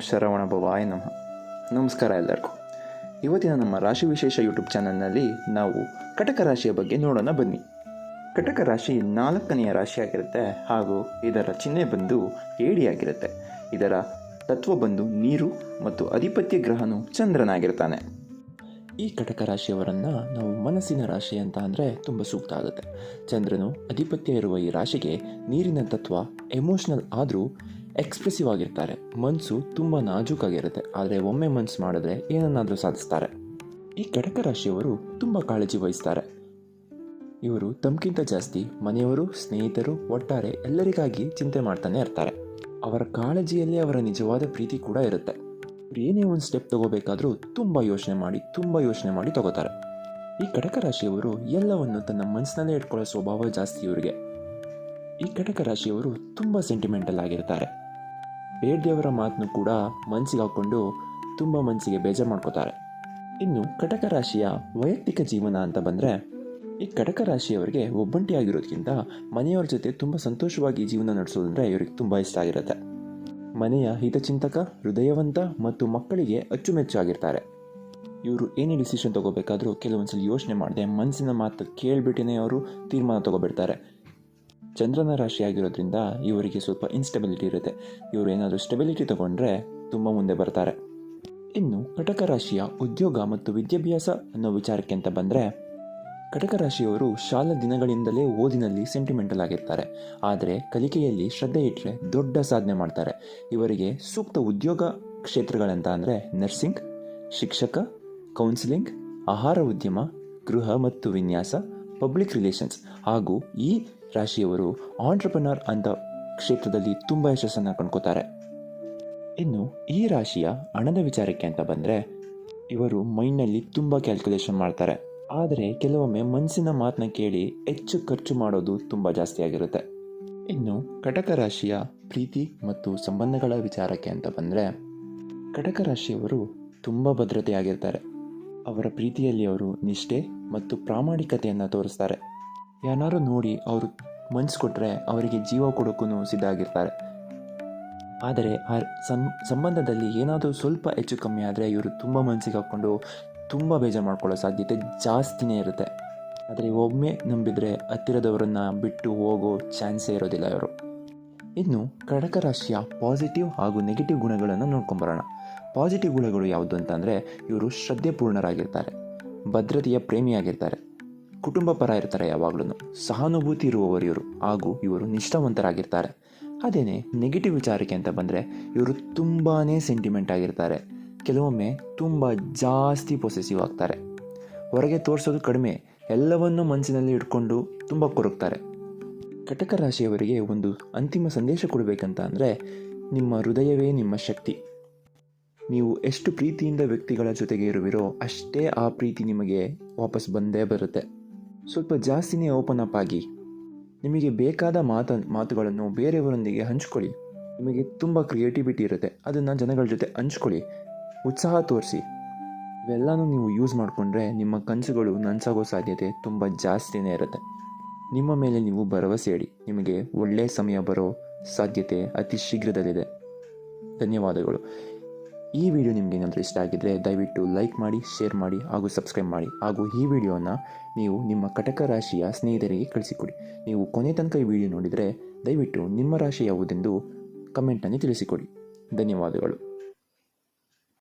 ಶರವಣ ಭವಾಯ ನಮಃ, ನಮಸ್ಕಾರ ಎಲ್ಲರಿಗೂ. ಇವತ್ತಿನ ನಮ್ಮ ರಾಶಿ ವಿಶೇಷ ಯೂಟ್ಯೂಬ್ ಚಾನಲ್ನಲ್ಲಿ ನಾವು ಕಟಕ ರಾಶಿಯ ಬಗ್ಗೆ ನೋಡೋಣ ಬನ್ನಿ. ಕಟಕ ರಾಶಿ ನಾಲ್ಕನೆಯ ರಾಶಿಯಾಗಿರುತ್ತೆ ಹಾಗೂ ಇದರ ಚಿಹ್ನೆ ಬಂದು ಏಡಿಯಾಗಿರುತ್ತೆ ಇದರ ತತ್ವ ಬಂದು ನೀರು ಮತ್ತು ಅಧಿಪತ್ಯ ಗ್ರಹನು ಚಂದ್ರನಾಗಿರ್ತಾನೆ. ಈ ಕಟಕ ರಾಶಿಯವರನ್ನು ನಾವು ಮನಸ್ಸಿನ ರಾಶಿ ಅಂತ ಅಂದರೆ ತುಂಬ ಸೂಕ್ತ ಆಗುತ್ತೆ. ಚಂದ್ರನು ಅಧಿಪತ್ಯ ಇರುವ ಈ ರಾಶಿಗೆ ನೀರಿನ ತತ್ವ ಎಮೋಷ್ನಲ್ ಆದರೂ ಎಕ್ಸ್ಪ್ರೆಸಿವ್ ಆಗಿರ್ತಾರೆ. ಮನಸ್ಸು ತುಂಬ ನಾಜೂಕಾಗಿರುತ್ತೆ. ಆದರೆ ಒಮ್ಮೆ ಮನಸ್ಸು ಮಾಡಿದ್ರೆ ಏನನ್ನಾದರೂ ಸಾಧಿಸ್ತಾರೆ. ಈ ಕಟಕ ರಾಶಿಯವರು ತುಂಬ ಕಾಳಜಿ ವಹಿಸ್ತಾರೆ. ಇವರು ತಮ್ಗಿಂತ ಜಾಸ್ತಿ ಮನೆಯವರು, ಸ್ನೇಹಿತರು, ಒಟ್ಟಾರೆ ಎಲ್ಲರಿಗಾಗಿ ಚಿಂತೆ ಮಾಡ್ತಾನೆ ಇರ್ತಾರೆ. ಅವರ ಕಾಳಜಿಯಲ್ಲಿ ಅವರ ನಿಜವಾದ ಪ್ರೀತಿ ಕೂಡ ಇರುತ್ತೆ. ಏನೇ ಒಂದು ಸ್ಟೆಪ್ ತಗೋಬೇಕಾದ್ರೂ ತುಂಬ ಯೋಚನೆ ಮಾಡಿ, ತುಂಬ ಯೋಚನೆ ಮಾಡಿ ತಗೋತಾರೆ. ಈ ಕಟಕ ರಾಶಿಯವರು ಎಲ್ಲವನ್ನು ತನ್ನ ಮನಸ್ಸಿನಲ್ಲೇ ಇಟ್ಕೊಳ್ಳೋ ಸ್ವಭಾವ ಜಾಸ್ತಿ ಇವರಿಗೆ. ಈ ಕಟಕ ರಾಶಿಯವರು ತುಂಬ ಸೆಂಟಿಮೆಂಟಲ್ ಆಗಿರ್ತಾರೆ. ಬೇಡ್ದೆಯವರ ಮಾತನ್ನು ಕೂಡ ಮನಸ್ಸಿಗೆ ಹಾಕ್ಕೊಂಡು ತುಂಬ ಮನಸ್ಸಿಗೆ ಬೇಜಾರು ಮಾಡ್ಕೋತಾರೆ. ಇನ್ನು ಕಟಕ ರಾಶಿಯ ವೈಯಕ್ತಿಕ ಜೀವನ ಅಂತ ಬಂದರೆ, ಈ ಕಟಕ ರಾಶಿಯವರಿಗೆ ಒಬ್ಬಂಟಿಯಾಗಿರೋದಕ್ಕಿಂತ ಮನೆಯವರ ಜೊತೆ ತುಂಬ ಸಂತೋಷವಾಗಿ ಜೀವನ ನಡೆಸೋದಂದ್ರೆ ಇವರಿಗೆ ತುಂಬ ಇಷ್ಟ ಆಗಿರುತ್ತೆ. ಮನೆಯ ಹಿತಚಿಂತಕ, ಹೃದಯವಂತ ಮತ್ತು ಮಕ್ಕಳಿಗೆ ಅಚ್ಚುಮೆಚ್ಚಾಗಿರ್ತಾರೆ. ಇವರು ಏನೇ ಡಿಸಿಷನ್ ತಗೋಬೇಕಾದ್ರೂ ಕೆಲವೊಂದ್ಸಲ ಯೋಚನೆ ಮಾಡದೆ ಮನಸ್ಸಿನ ಮಾತು ಕೇಳಿಬಿಟ್ಟಿನೇ ಅವರು ತೀರ್ಮಾನ ತೊಗೊಬಿಡ್ತಾರೆ. ಚಂದ್ರನ ರಾಶಿಯಾಗಿರೋದ್ರಿಂದ ಇವರಿಗೆ ಸ್ವಲ್ಪ ಇನ್ಸ್ಟೆಬಿಲಿಟಿ ಇರುತ್ತೆ. ಇವರು ಏನಾದರೂ ಸ್ಟೆಬಿಲಿಟಿ ತೊಗೊಂಡ್ರೆ ತುಂಬ ಮುಂದೆ ಬರ್ತಾರೆ. ಇನ್ನು ಕಟಕ ರಾಶಿಯ ಉದ್ಯೋಗ ಮತ್ತು ವಿದ್ಯಾಭ್ಯಾಸ ಅನ್ನೋ ವಿಚಾರಕ್ಕೆ ಅಂತ ಬಂದರೆ ಕಟಕ ರಾಶಿಯವರು ಶಾಲಾ ದಿನಗಳಿಂದಲೇ ಓದಿನಲ್ಲಿ ಸೆಂಟಿಮೆಂಟಲ್ ಆಗಿರ್ತಾರೆ. ಆದರೆ ಕಲಿಕೆಯಲ್ಲಿ ಶ್ರದ್ಧೆ ಇಟ್ಟರೆ ದೊಡ್ಡ ಸಾಧನೆ ಮಾಡ್ತಾರೆ. ಇವರಿಗೆ ಸೂಕ್ತ ಉದ್ಯೋಗ ಕ್ಷೇತ್ರಗಳಂತ ಅಂದರೆ ನರ್ಸಿಂಗ್ ಶಿಕ್ಷಕ ಕೌನ್ಸಿಲಿಂಗ್ ಆಹಾರ ಉದ್ಯಮ, ಗೃಹ ಮತ್ತು ವಿನ್ಯಾಸ ಪಬ್ಲಿಕ್ ರಿಲೇಷನ್ಸ್ ಹಾಗೂ ಈ ರಾಶಿಯವರು ಆಂಟ್ರಪ್ರನರ್ ಅಂತ ಕ್ಷೇತ್ರದಲ್ಲಿ ತುಂಬ ಯಶಸ್ಸನ್ನು ಕಂಡ್ಕೋತಾರೆ. ಇನ್ನು ಈ ರಾಶಿಯ ಹಣದ ವಿಚಾರಕ್ಕೆ ಅಂತ ಬಂದರೆ ಇವರು ಮೈಂಡ್ನಲ್ಲಿ ತುಂಬ ಕ್ಯಾಲ್ಕುಲೇಷನ್ ಮಾಡ್ತಾರೆ. ಆದರೆ ಕೆಲವೊಮ್ಮೆ ಮನಸ್ಸಿನ ಮಾತನ್ನ ಕೇಳಿ ಹೆಚ್ಚು ಖರ್ಚು ಮಾಡೋದು ತುಂಬ ಜಾಸ್ತಿ ಆಗಿರುತ್ತೆ. ಇನ್ನು ಕಟಕ ರಾಶಿಯ ಪ್ರೀತಿ ಮತ್ತು ಸಂಬಂಧಗಳ ವಿಚಾರಕ್ಕೆ ಅಂತ ಬಂದರೆ, ಕಟಕ ರಾಶಿಯವರು ತುಂಬ ಭದ್ರತೆಯಾಗಿರ್ತಾರೆ. ಅವರ ಪ್ರೀತಿಯಲ್ಲಿ ಅವರು ನಿಷ್ಠೆ ಮತ್ತು ಪ್ರಾಮಾಣಿಕತೆಯನ್ನು ತೋರಿಸ್ತಾರೆ. ಯಾರು ನೋಡಿ ಅವರು ಮನ್ಸು ಕೊಟ್ಟರೆ ಅವರಿಗೆ ಜೀವ ಕೊಡೋಕ್ಕೂ ಸಿದ್ಧ ಆಗಿರ್ತಾರೆ. ಆದರೆ ಆ ಸಂಬಂಧದಲ್ಲಿ ಏನಾದರೂ ಸ್ವಲ್ಪ ಹೆಚ್ಚು ಕಮ್ಮಿ ಆದರೆ ಇವರು ತುಂಬ ಮನಸ್ಸಿಗೆ ಹಾಕ್ಕೊಂಡು ತುಂಬ ಬೇಜಾರು ಮಾಡ್ಕೊಳ್ಳೋ ಸಾಧ್ಯತೆ ಜಾಸ್ತಿನೇ ಇರುತ್ತೆ. ಆದರೆ ಒಮ್ಮೆ ನಂಬಿದರೆ ಹತ್ತಿರದವರನ್ನು ಬಿಟ್ಟು ಹೋಗೋ ಚಾನ್ಸೇ ಇರೋದಿಲ್ಲ ಇವರು. ಇನ್ನು ಕಡಕ ರಾಶಿಯ ಪಾಸಿಟಿವ್ ಹಾಗೂ ನೆಗೆಟಿವ್ ಗುಣಗಳನ್ನು ನೋಡ್ಕೊಂಬರೋಣ. ಪಾಸಿಟಿವ್ ಗುಣಗಳು ಯಾವುದು ಅಂತಂದರೆ ಇವರು ಶ್ರದ್ಧೆಪೂರ್ಣರಾಗಿರ್ತಾರೆ, ಭದ್ರತೆಯ ಪ್ರೇಮಿಯಾಗಿರ್ತಾರೆ, ಕುಟುಂಬ ಪರ ಇರ್ತಾರೆ ಯಾವಾಗಲೂ ಸಹಾನುಭೂತಿ ಇರುವವರು ಇವರು ಹಾಗೂ ಇವರು ನಿಷ್ಠಾವಂತರಾಗಿರ್ತಾರೆ. ಅದೇನೇ, ನೆಗೆಟಿವ್ ವಿಚಾರಕ್ಕೆ ಅಂತ ಬಂದರೆ ಇವರು ತುಂಬಾ ಸೆಂಟಿಮೆಂಟ್ ಆಗಿರ್ತಾರೆ. ಕೆಲವೊಮ್ಮೆ ತುಂಬ ಜಾಸ್ತಿ ಪೊಸೆಸಿವ್ ಆಗ್ತಾರೆ. ಹೊರಗೆ ತೋರಿಸೋದು ಕಡಿಮೆ, ಎಲ್ಲವನ್ನೂ ಮನಸ್ಸಿನಲ್ಲಿ ಇಟ್ಕೊಂಡು ತುಂಬ ಕೊರಗ್ತಾರೆ. ಕಟಕ ರಾಶಿಯವರಿಗೆ ಒಂದು ಅಂತಿಮ ಸಂದೇಶ ಕೊಡಬೇಕಂತ ಅಂದರೆ ನಿಮ್ಮ ಹೃದಯವೇ ನಿಮ್ಮ ಶಕ್ತಿ. ನೀವು ಎಷ್ಟು ಪ್ರೀತಿಯಿಂದ ವ್ಯಕ್ತಿಗಳ ಜೊತೆಗೆ ಇರುವಿರೋ ಅಷ್ಟೇ ಆ ಪ್ರೀತಿ ನಿಮಗೆ ವಾಪಸ್ ಬಂದೇ ಬರುತ್ತೆ. ಸ್ವಲ್ಪ ಜಾಸ್ತಿನೇ ಓಪನ್ ಅಪ್ ಆಗಿ, ನಿಮಗೆ ಬೇಕಾದ ಮಾತ, ಮಾತುಗಳನ್ನು ಬೇರೆಯವರೊಂದಿಗೆ ಹಂಚ್ಕೊಳ್ಳಿ. ನಿಮಗೆ ತುಂಬ ಕ್ರಿಯೇಟಿವಿಟಿ ಇರುತ್ತೆ, ಅದನ್ನು ಜನಗಳ ಜೊತೆ ಹಂಚ್ಕೊಳ್ಳಿ. ಉತ್ಸಾಹ ತೋರಿಸಿ. ಇವೆಲ್ಲನೂ ನೀವು ಯೂಸ್ ಮಾಡಿಕೊಂಡ್ರೆ ನಿಮ್ಮ ಕನಸುಗಳು ನನಸಾಗೋ ಸಾಧ್ಯತೆ ತುಂಬ ಜಾಸ್ತಿನೇ ಇರುತ್ತೆ. ನಿಮ್ಮ ಮೇಲೆ ನೀವು ಭರವಸೆ ಇಡಿ. ನಿಮಗೆ ಒಳ್ಳೆಯ ಸಮಯ ಬರೋ ಸಾಧ್ಯತೆ ಅತಿ ಶೀಘ್ರದಲ್ಲಿದೆ. ಧನ್ಯವಾದಗಳು. ಈ ವಿಡಿಯೋ ನಿಮಗೆ ಏನಾದರೂ ಇಷ್ಟ ಆಗಿದ್ದರೆ ದಯವಿಟ್ಟು ಲೈಕ್ ಮಾಡಿ, ಶೇರ್ ಮಾಡಿ ಹಾಗೂ ಸಬ್ಸ್ಕ್ರೈಬ್ ಮಾಡಿ. ಹಾಗೂ ಈ ವಿಡಿಯೋನ ನೀವು ನಿಮ್ಮ ಕಟಕ ರಾಶಿಯ ಸ್ನೇಹಿತರಿಗೆ ಕಳಿಸಿಕೊಡಿ. ನೀವು ಕೊನೆ ತನಕ ಈ ವಿಡಿಯೋ ನೋಡಿದರೆ ದಯವಿಟ್ಟು ನಿಮ್ಮ ರಾಶಿ ಯಾವುದೆಂದು ಕಮೆಂಟನ್ನು ತಿಳಿಸಿಕೊಡಿ. ಧನ್ಯವಾದಗಳು.